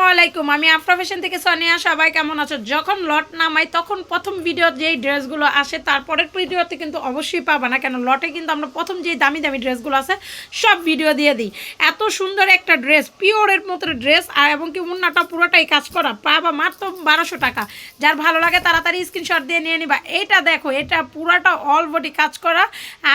আসসালামু আলাইকুম আমি আফরা ফ্যাশন থেকে সোনিয়া। সবাই কেমন আছো? যখন লট নামাই, তখন প্রথম ভিডিও যেই ড্রেসগুলো আসে, তারপরের ভিডিওতে কিন্তু অবশ্যই পাবা না। কেন? লটে কিন্তু আমরা প্রথম যেই দামি দামি ড্রেসগুলো আছে, সব ভিডিও দিয়ে দিই। এত সুন্দর একটা ড্রেস, পিওরের মতো ড্রেস, আর এবং কি উন্নাটা পুরোটাই কাজ করা। পাবা মাত্র বারোশো টাকা। যার ভালো লাগে তাড়াতাড়ি স্ক্রিনশট দিয়ে নিয়ে নিবা। এটা দেখো, এটা পুরাটা অল বডি কাজ করা।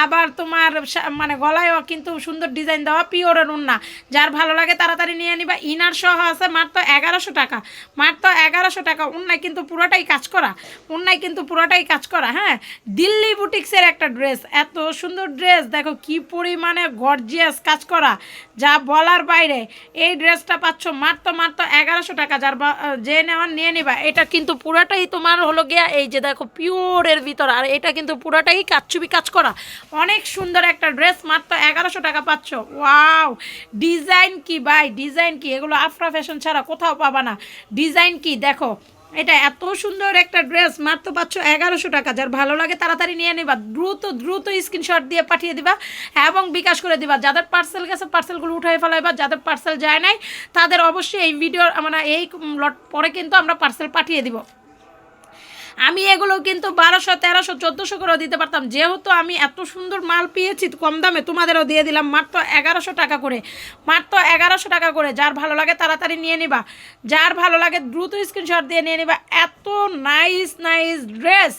আবার তোমার মানে গলায়ও কিন্তু সুন্দর ডিজাইন দেওয়া, পিওরের উন্না যার ভালো লাগে তাড়াতাড়ি নিয়ে নিবা। ইনার সহ আছে মাত্র এগারোশো টাকা। মাত্র এগারোশো টাকা। উন্নায় কিন্তু পুরোটাই কাজ করা। উন্নায় কিন্তু পুরোটাই কাজ করা হ্যাঁ? দিল্লি বুটিক্সের একটা ড্রেস, এত সুন্দর ড্রেস। দেখো কি পরিমাণে গর্জিয়াস কাজ করা, যা বলার বাইরে। এই ড্রেসটা পাচ্ছ মাত্র মাত্র এগারোশো টাকা। যার যে নেওয়ার নিয়ে নিবা। এটা কিন্তু পুরাটাই তোমার হলো গিয়া এই যে দেখো পিওরের ভিতর। আর এটা কিন্তু পুরাটাই কাচ্চুবি কাজ করা। অনেক সুন্দর একটা ড্রেস। মাত্র এগারোশো টাকা পাচ্ছ। ওয়াও! ডিজাইন কি বাই ডিজাইন কি? এগুলো আফরা ফ্যাশন ছাড়া কোথাও পাবা না। ডিজাইন কি? দেখো, এটা এত সুন্দর একটা ড্রেস, মাত্র পাচ্ছ এগারোশো টাকা। যার ভালো লাগে তাড়াতাড়ি নিয়ে নেবা। দ্রুত দ্রুত স্ক্রিনশট দিয়ে পাঠিয়ে দিবা এবং বিকাশ করে দিবা। যাদের পার্সেল গেছে পার্সেলগুলো উঠাই ফেলাইবা। যাদের পার্সেল যায় নাই, তাদের অবশ্যই এই ভিডিও মানে এই লট পরে কিন্তু আমরা পার্সেল পাঠিয়ে দিব। আমি এগুলো কিন্তু বারোশো, তেরোশো, চোদ্দোশো করেও দিতে পারতাম। যেহেতু আমি এত সুন্দর মাল পেয়েছি, কম দামে তোমাদেরও দিয়ে দিলাম মাত্র এগারোশো টাকা করে। মাত্র এগারোশো টাকা করে। যার ভালো লাগে তাড়াতাড়ি নিয়ে নিবা। যার ভালো লাগে দ্রুত স্ক্রিনশট দিয়ে নিয়ে নিবা। এত nice nice dress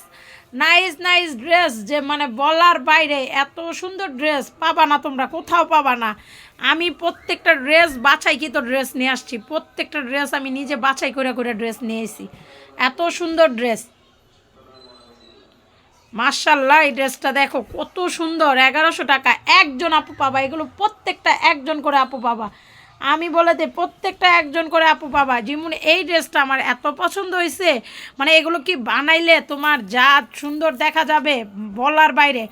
nice nice dress যে মানে বলার বাইরে এত সুন্দর ড্রেস পাবা না তোমরা, কোথাও পাবা না। আমি প্রত্যেকটা ড্রেস বাছাই কি তো ড্রেস নিয়ে আসছি। প্রত্যেকটা ড্রেস আমি নিজে বাছাই করে করে ড্রেস নিয়েছি এত সুন্দর ড্রেস মার্শাল্লাহ এই ড্রেসটা দেখো কত সুন্দর, এগারোশো টাকা, একজন আপু পাবা, এগুলো প্রত্যেকটা একজন করে আপু পাবা। আমি বলে দিই, প্রত্যেকটা একজন করে আপু পাবা। যেমন এই ড্রেসটা আমার এত পছন্দ হয়েছে মানে এগুলো কি বানাইলে তোমার যা সুন্দর দেখা যাবে বলার বাইরে।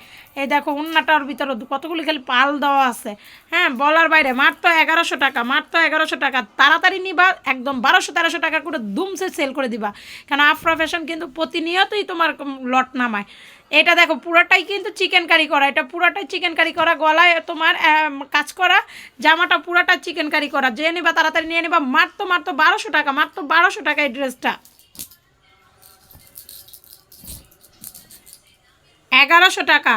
এই দেখো, উন্নাটার ভিতরে কতগুলি খালি পাল দেওয়া আছে। হ্যাঁ বলার বাইরে। মাত্র এগারোশো টাকা, মাত্র এগারোশো টাকা। তাড়াতাড়ি নিবা, একদম বারোশো, তেরোশো টাকা করে দুমসে সেল করে দিবা। কেন আফরা ফ্যাশন কিন্তু প্রতিনিয়তই তোমার লট নামায়। এটা দেখো, পুরোটাই কিন্তু চিকেন কারি করা। এটা পুরোটাই চিকেন কারি করা, গলায় তোমার কাজ করা, জামাটা পুরোটা চিকেন কারি করা। যে নেবা তাড়াতাড়ি নিয়ে নিবা, মাত্র মাত্র বারোশো টাকা, মাত্র বারোশো টাকা এই ড্রেসটা এগারোশো টাকা।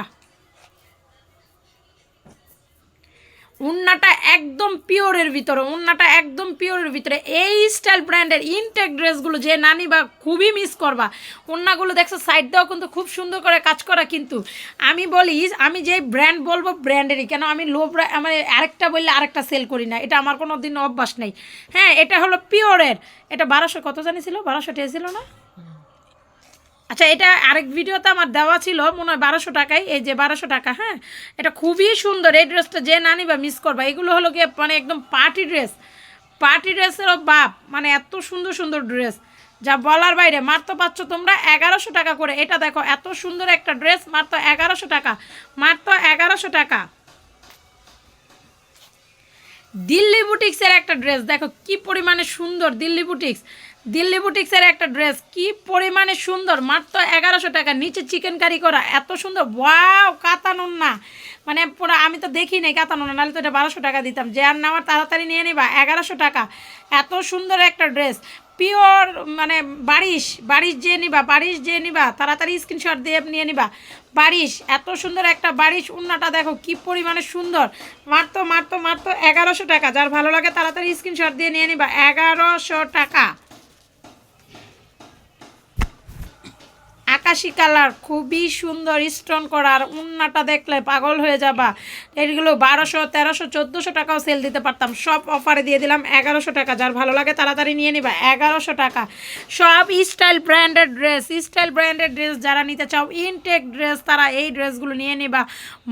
উন্নাটা একদম পিওরের ভিতরে, উন্নাটা একদম পিওরের ভিতরে। এই স্টাইল ব্র্যান্ডের ইনটেক ড্রেসগুলো যে নানি বা খুবই মিস করবা, উন্নাগুলো দেখছ সাইড দেওয়া কিন্তু খুব সুন্দর করে কাজ করা কিন্তু। আমি বলি, আমি যে ব্র্যান্ড বলব ব্র্যান্ডেরই কেন আমি লো মানে আরেকটা বললে আরেকটা সেল করি না। এটা আমার কোনো দিন অভ্যাস নেই। হ্যাঁ এটা হলো পিওরের এটা বারোশো, কত জানিছিল বারোশো ছিল না? আচ্ছা এটা আরেক ভিডিওতে আমার দেওয়া ছিল, মনে হয় বারোশো টাকায়। এই যে বারোশো টাকা হ্যাঁ? এটা খুবই সুন্দর। এই ড্রেসটা যে না নিবা মিস করবা। এগুলো হলো গিয়ে মানে একদম পার্টি ড্রেস পার্টি ড্রেসেরও বাপ মানে এত সুন্দর সুন্দর ড্রেস যা বলার বাইরে, মাত্র পাচ্ছ তোমরা এগারোশো টাকা করে। এটা দেখো, এত সুন্দর একটা ড্রেস মাত্র এগারোশো টাকা। মাত্র এগারোশো টাকা। দিল্লি বুটিক্সের একটা ড্রেস, দেখো কি পরিমাণে সুন্দর দিল্লি বুটিক্স। দিল্লি বুটিক্সের একটা ড্রেস, কি পরিমাণে সুন্দর, মাত্র এগারোশো টাকা, নিচে চিকেন কারি করা, এত সুন্দর, ওয়াও, কাতানুন না। মানে পুরো আমি তো দেখি নাই কাতানো না নাহলে তো এটা বারোশো টাকা দিতাম। যে আর নেওয়ার তাড়াতাড়ি নিয়ে নিবা, এগারোশো টাকা। এত সুন্দর একটা ড্রেস। পিওর মানে বারিশ বারিশ যে নিবা, বারিশ যে নিবা, তাড়াতাড়ি স্ক্রিনশট দিয়ে নিয়ে নিবা। বারিশ, এত সুন্দর একটা বারিশ উন্নাটা দেখো, কি পরিমাণে সুন্দর। মাত্র মাত্র মাত্র এগারোশো টাকা, যার ভালো লাগে তাড়াতাড়ি স্ক্রিনশট দিয়ে নিয়ে নিবা। এগারোশো টাকা। আকাশি কালার, খুবই সুন্দর স্টোন করা, আর উন্নাটা দেখলে পাগল হয়ে যাবা। এগুলো বারোশো, তেরোশো, চোদ্দোশো টাকাও সেল দিতে পারতাম। সব অফারে দিয়ে দিলাম, এগারোশো টাকা। যার ভালো লাগে তাড়াতাড়ি নিয়ে নিবা, এগারোশো টাকা। সব style branded dress style branded dress যারা নিতে চাও ইনটেক ড্রেস তারা এই ড্রেসগুলো নিয়ে নিবা।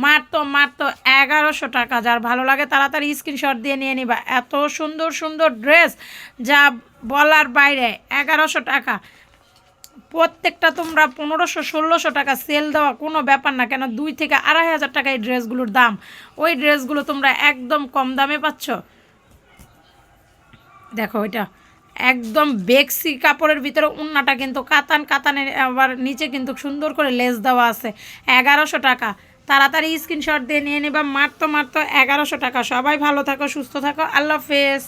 মাত্র মাত্র এগারোশো টাকা। যার ভালো লাগে তাড়াতাড়ি স্ক্রিনশট দিয়ে নিয়ে নিবা। এত সুন্দর সুন্দর ড্রেস যা বলার বাইরে, এগারোশো টাকা। প্রত্যেকটা তোমরা পনেরোশো, ষোলোশো টাকা সেল দেওয়া কোনো ব্যাপার না। কেন? দুই থেকে আড়াই হাজার টাকা এই ড্রেসগুলোর দাম। ওই ড্রেসগুলো তোমরা একদম কম দামে পাচ্ছ। দেখো ওইটা একদম বেক্সি কাপড়ের ভিতরে উন্নাটা কিন্তু কাতান কাতানের আবার নিচে কিন্তু সুন্দর করে লেস দেওয়া আছে। এগারোশো টাকা। তাড়াতাড়ি স্ক্রিনশট দিয়ে নিয়ে নেবা। মারতো মারতো এগারোশো টাকা। সবাই ভালো থাকো, সুস্থ থাকো। আল্লাহ হাফেজ।